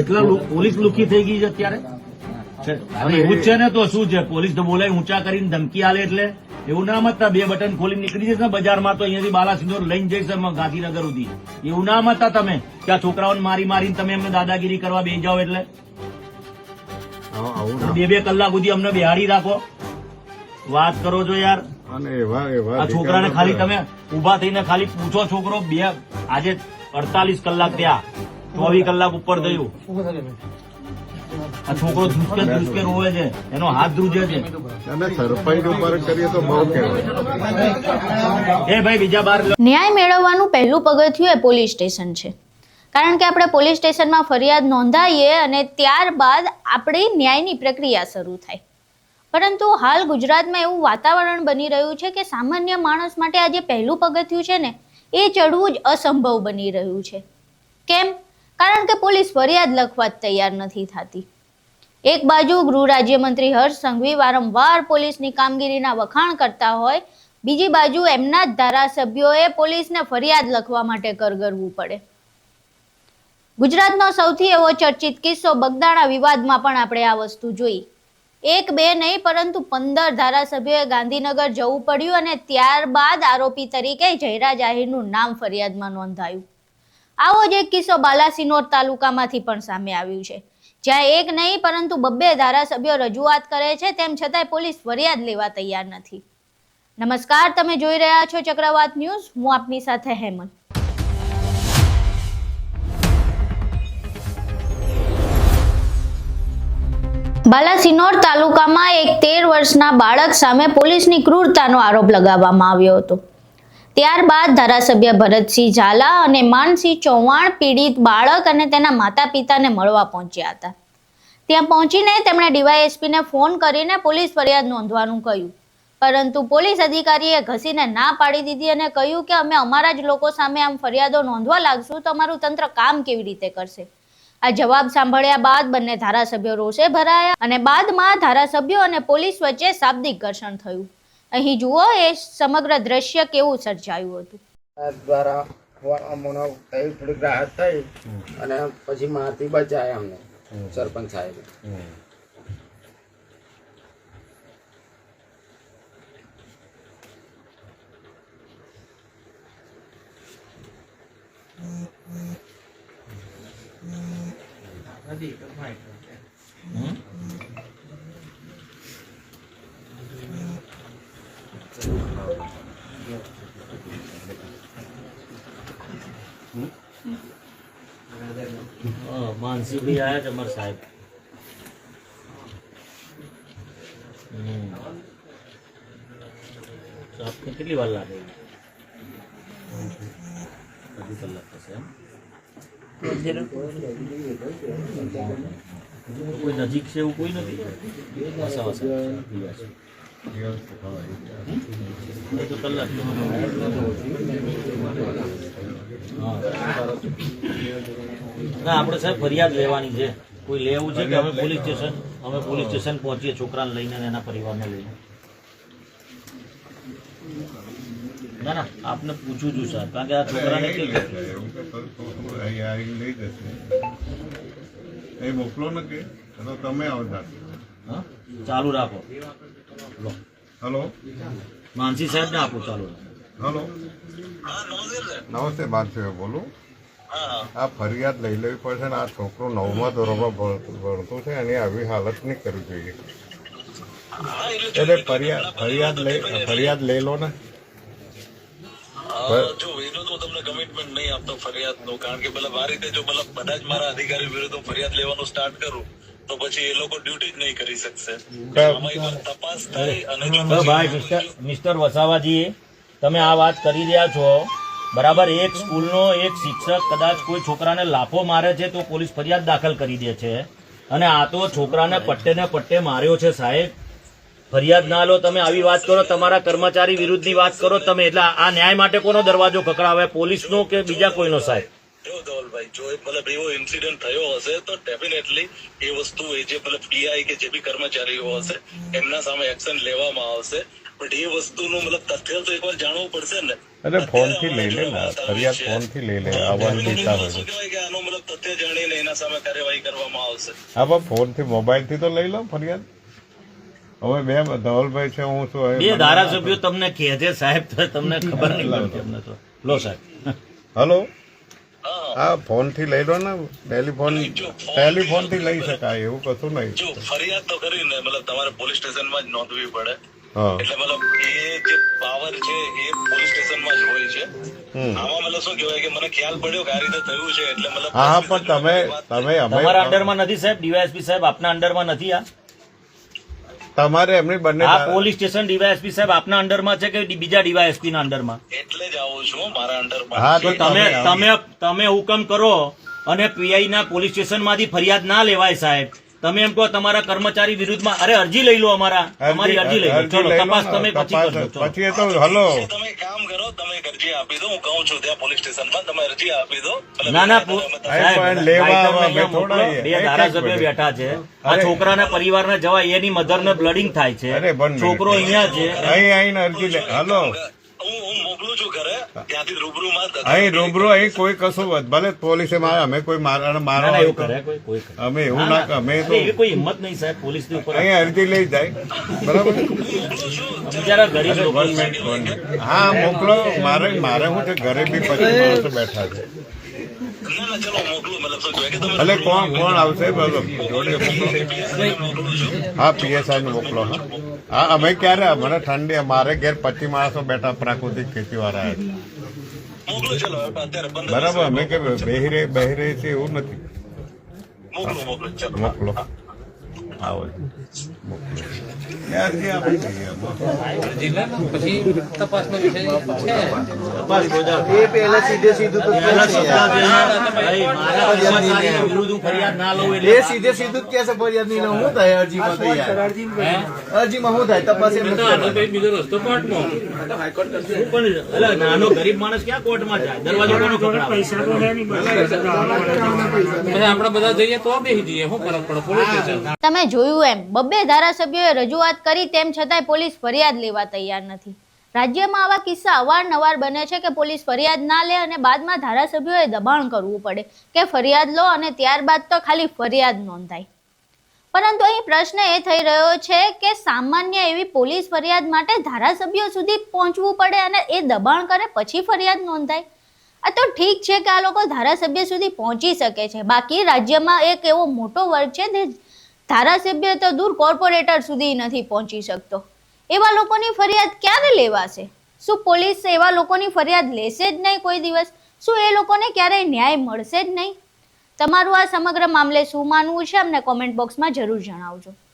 એટલા પોલીસ લુખી થઈ ગઈ છે અત્યારે. એવું જ છે ને તો શું છે? પોલીસ તો બોલાય ઊંચા કરીને ધમકી આલે એટલે? એવું ના મતતા બે બટન ખોલી નીકળી જશે ને બજારમાં તો અહીંયાથી બાલાસિનોર લઈને જઈશ ગાંધીનગર સુધી. એવું ના મતતા તમે? કે આ છોકરાઓને મારી મારીને તમે એમને દાદાગીરી કરવા બે જાઓ એટલે. બે બે કલાક સુધી અમને બેહાડી રાખો. વાત કરો છો યાર. આ છોકરાને ખાલી તમે ઊભા થઈને ખાલી પૂછો છોકરો બે આજે અડતાલીસ કલાક ત્યાં ચોવીસ કલાક ઉપર થયું. આ છોકરો ધુસકે ધુસકે રોવે છે. એનો હાથ ધ્રુજે છે. અને સરપંચ ઉપર કરીએ તો બહુ કહેવાય. એ ભાઈ બીજા બાર ન્યાય મેળવવાનું પહેલું પગથિયું એ પોલીસ સ્ટેશન છે. કારણ કે આપણે પોલીસ સ્ટેશનમાં ફરિયાદ નોંધાવીએ અને ત્યારબાદ આપણી ન્યાયની પ્રક્રિયા શરૂ થાય. પરંતુ હાલ ગુજરાતમાં એવું વાતાવરણ બની રહ્યું છે કે સામાન્ય માણસ માટે આ જે પહેલું પગથિયું છે ને એ ચડવું જ અસંભવ બની રહ્યું છે. કેમ? કારણ કે પોલીસ ફરિયાદ લખવા જ તૈયાર નથી થતી. એક બાજુ ગૃહ રાજ્યમંત્રી હર્ષ સંઘવી વારંવાર પોલીસની કામગીરીના વખાણ કરતા હોય, બીજી બાજુ એમના જ ધારાસભ્યોએ પોલીસને ફરિયાદ લખવા માટે કરગરવું પડે. ગુજરાતનો સૌથી એવો ચર્ચિત કિસ્સો બગદાણા વિવાદમાં પણ આપણે આ વસ્તુ જોઈ. એક બે નહીં, પરંતુ પંદર ધારાસભ્યોએ ગાંધીનગર જવું પડ્યું અને ત્યારબાદ આરોપી તરીકે જયરાજ આહિરનું નામ ફરિયાદમાં નોંધાયું. આવો જ એક કિસ્સો બાલાસિનોર તાલુકામાંથી પણ સામે આવ્યું છે. જ્યાં એક નહીં, પરંતુ બબ્બે ધારાસભ્યો રજૂઆત કરે છે, તેમ છતાંય પોલીસ ફરિયાદ લેવા તૈયાર નથી. નમસ્કાર, તમે જોઈ રહ્યા છો ચક્રવાત ન્યૂઝ. હું આપની સાથે હેમંત. બાલાસિનોર તાલુકામાં એક તેર વર્ષના બાળક સામે પોલીસની ક્રૂરતાનો આરોપ લગાવવામાં આવ્યો હતો. ત્યારબાદ ધારાસભ્ય ભરતસિંહ ઝાલા અને માનસિંહ ચૌહાણ પીડિત બાળક અને તેના માતા પિતાને મળવા પહોંચ્યા હતા. ત્યાં પહોંચીને તેમણે ડીવાયએસપીને ફોન કરીને પોલીસ ફરિયાદ નોંધવાનું કહ્યું. પરંતુ પોલીસ અધિકારીએ ઘસીને ના પાડી દીધી અને કહ્યું કે અમે અમારા જ લોકો સામે આમ ફરિયાદો નોંધવા લાગશું તો અમારું તંત્ર કામ કેવી રીતે કરશે? આ જવાબ સાંભળ્યા બાદ બંને ધારાસભ્યો રોષે ભરાયા અને બાદમાં ધારાસભ્યો અને પોલીસ વચ્ચે શાબ્દિક ઘર્ષણ થયું. અહીં જુઓ એ સમગ્ર દ્રશ્ય કેવું સર્જાયું હતું. દ્વારા અમને થઈ થોડીક રાહત થઈ અને પછી મારથી બચાય અમને સરપંચ સાહેબ. માનસી ભાઈ આયા છે અમારા સાહેબ હમ. તો આપને કેટલી વાર લાગે અડધી કલાક થશે એમ કોઈ નજીક છે એવું કોઈ નથી વસા વસા ના આપણે સાહેબ ફરિયાદ લેવાની છે. કોઈ લેવું છે કે અમે પોલીસ સ્ટેશન અમે પોલીસ સ્ટેશન પહોંચીએ છોકરાને લઈને એના પરિવારને લઈને? ના ના આપને પૂછું છું સાહેબ કારણ કે આ છોકરાને કે મોકલો ને કે તો તમે આવતા હા? ચાલુ રાખો. લો. હલો. માનસી સાહેબ ને આપો ચાલો. હલો. નમસ્તે બાદશાહ બોલું. આ ફરિયાદ લઈ લેવી પડશે ને આ છોકરો નવમા ધોરણમાં ભણતું ભણતું છે અને આવી હાલત નહીં કરવી જોઈએ. એટલે ફરિયાદ ફરિયાદ લઈ ફરિયાદ લઈ લો ને. જો એનું તો તમને કમિટમેન્ટ નહીં આપતો ફરિયાદનું કારણ કે મતલબ આ રીતે જો મતલબ બધા જ મારા અધિકારી વિરુદ્ધ ફરિયાદ લેવાનું સ્ટાર્ટ કરું તો પછી એ લોકો ડ્યુટી જ નહીં કરી શકશે. તપાસ થાય અને ભાઈ મિસ્ટર વસાવાજી તમે આ વાત કરી રહ્યા છો. બરાબર એક સ્કૂલનો એક શિક્ષક કદાચ કોઈ છોકરાને લાફો મારે છે તો પોલીસ ફરિયાદ દાખલ કરી દે છે. અને આ તો છોકરાને પટ્ટે ને પટ્ટે માર્યો છે સાહેબ. ફરિયાદ ના લો તમે આવી વાત કરો તમારા કર્મચારી વિરુદ્ધની વાત કરો તમે એટલે આ ન્યાય માટે કોનો દરવાજો ખકડાવે પોલીસનો કે બીજા કોઈનો સાહેબ? જો ધવલભાઈ જો મતલબ એવો ઇન્સિડન્ટ થયો હશે તો ડેફિનેટલી એ વસ્તુ એ જે મતલબ પીઆઈ કે જે બી કર્મચારીઓ હશે એમના સામે એક્શન લેવામાં આવશે. બટ એ વસ્તુનું મતલબ તથ્ય તો એકવાર જાણવું પડશે ને. અરે ફોનથી લઈ લે ને ફરિયાદ ફોનથી લઈ લે આવવાનું શું હોય કે આનો મતલબ તથ્ય જાણીને એના સામે કાર્યવાહી કરવામાં આવશે? હા પણ મોબાઈલથી તો લઈ લો ફરિયાદ. હવે બે ધવલભાઈ છે હું શું બે ધારાસભ્યો તમને કહે છે સાહેબ તો તમને ખબર નહીં પડતી અમને તો. લો સાહેબ. હલો? હા ફોનથી લઈ લો ને. ટેલિફોન ટેલિફોનથી લઈ શકાય એવું કશું નહીં. જો ફરિયાદ તો કરીને મતલબ તમારે પોલીસ સ્ટેશનમાં જ નોંધવી પડે. એટલે મતલબ એ જે પાવર છે એ પોલીસ સ્ટેશનમાં જ હોય છે. આમાં મતલબ શું કહેવાય કે મને ખ્યાલ પડ્યો કે આ રીતે થયું છે. એટલે મતલબ હા પણ તમે તમે અમારા અમે અંડરમાં નથી સાહેબ ડીવાયએસપી સાહેબ આપના અંડરમાં નથી આ. તમારે એમની બંને આ પોલીસ સ્ટેશન ડીવાયએસપી સાહેબ આપના અંડરમાં છે કે બીજા ડીવાયએસપી ના અંડરમાં? એટલે જ આવું છું મારા અંડર હા તો તમે તમે તમે હુકમ કરો અને પીઆઈ ના પોલીસ સ્ટેશનમાંથી ફરિયાદ ના લેવાય સાહેબ. તમે એમ કહો તમારા કર્મચારી વિરુદ્ધમાં અરે અરજી લઈ લો અમારા. અમારી અરજી લઈ લો. ચલો તપાસ તમે પછી કરજો. પછી તો હલો. તમે તમે અરજી આપી દો. હું કહું છું ત્યાં પોલીસ સ્ટેશનમાં તમે અરજી આપી દો. ના ના બે ધારાસભ્યો. બેઠા છે. આ. છોકરાના પરિવારને જવાય એની મધરને બ્લડિંગ થાય છે. છોકરો અહીંયા છે. અહીં આવીને અરજી લે. હલો. ત્યાંથી રૂબરૂમાં અહીં રૂબરૂ અહીં કોઈ કશું વધ- ભલે પોલીસે મારે અમે કોઈ મારા મારા મારો ના, એવું કરે કોઈ કોઈ અમે એવું ના અમે તો કોઈ હિંમત નહીં સાહેબ પોલીસની ઉપર અહીં અરજી લઈ જાય. બરાબર? બિચારા ગરીબ. હા મોકલો. મારે મારે હું છે ઘરે બી પછી માણસો બેઠા છે. ભલે કોણ કોણ આવશે? હા પીએસઆઈ ને મોકલો હા. હા અમે ક્યારે? મને ઠંડી મારે ઘેર પચીસ માણસો બેઠા પ્રાકૃતિક ખેતી વાળા બરાબર અમે કે બહેરે રહી બેહી રહી છે એવું નથી. મોકલું. સીધે છે. ફરિયાદ નહીં હું થાય અરજીમાં તો અરજીમાં શું થાય? તપાસ એમ બીજો રસ્તો કોર્ટમાં નાનો ગરીબ માણસ ક્યાં કોર્ટમાં જાય? દરવાજો કોનો ખખડાવે? પછી આપણે બધા જઈએ તો બેસી જઈએ. શું ફરક પડે? પોલીસ તમે જોયું એમ. બબ્બે ધારાસભ્યોએ રજૂઆત કરી, તેમ છતાંય પોલીસ ફરિયાદ લેવા તૈયાર નથી. રાજ્યમાં આવા કિસ્સા અવારનવાર બને છે કે પોલીસ ફરિયાદ ના લે અને બાદમાં ધારાસભ્યોએ દબાણ કરવું પડે કે ફરિયાદ લો અને ત્યારબાદ તો ખાલી ફરિયાદ નોંધાય. પરંતુ અહીં પ્રશ્ન એ થઈ રહ્યો છે કે સામાન્ય એવી પોલીસ ફરિયાદ માટે ધારાસભ્યો સુધી પહોંચવું પડે અને એ દબાણ કરે પછી ફરિયાદ નોંધાય? આ તો ઠીક છે કે આ લોકો ધારાસભ્ય સુધી પહોંચી શકે છે. બાકી રાજ્યમાં એક એવો મોટો વર્ગ છે જે ધારાસભ્ય તો દૂર કોર્પોરેટર સુધી નથી પહોંચી શકતો. એવા લોકોની ફરિયાદ ક્યારે લેવાશે? શું પોલીસ એવા લોકોની ફરિયાદ લેશે જ નહીં કોઈ દિવસ? શું એ લોકોને ક્યારેય ન્યાય મળશે જ નહીં? તમારું આ સમગ્ર મામલે શું માનવું છે? અમને કોમેન્ટ બોક્સમાં જરૂર જણાવજો.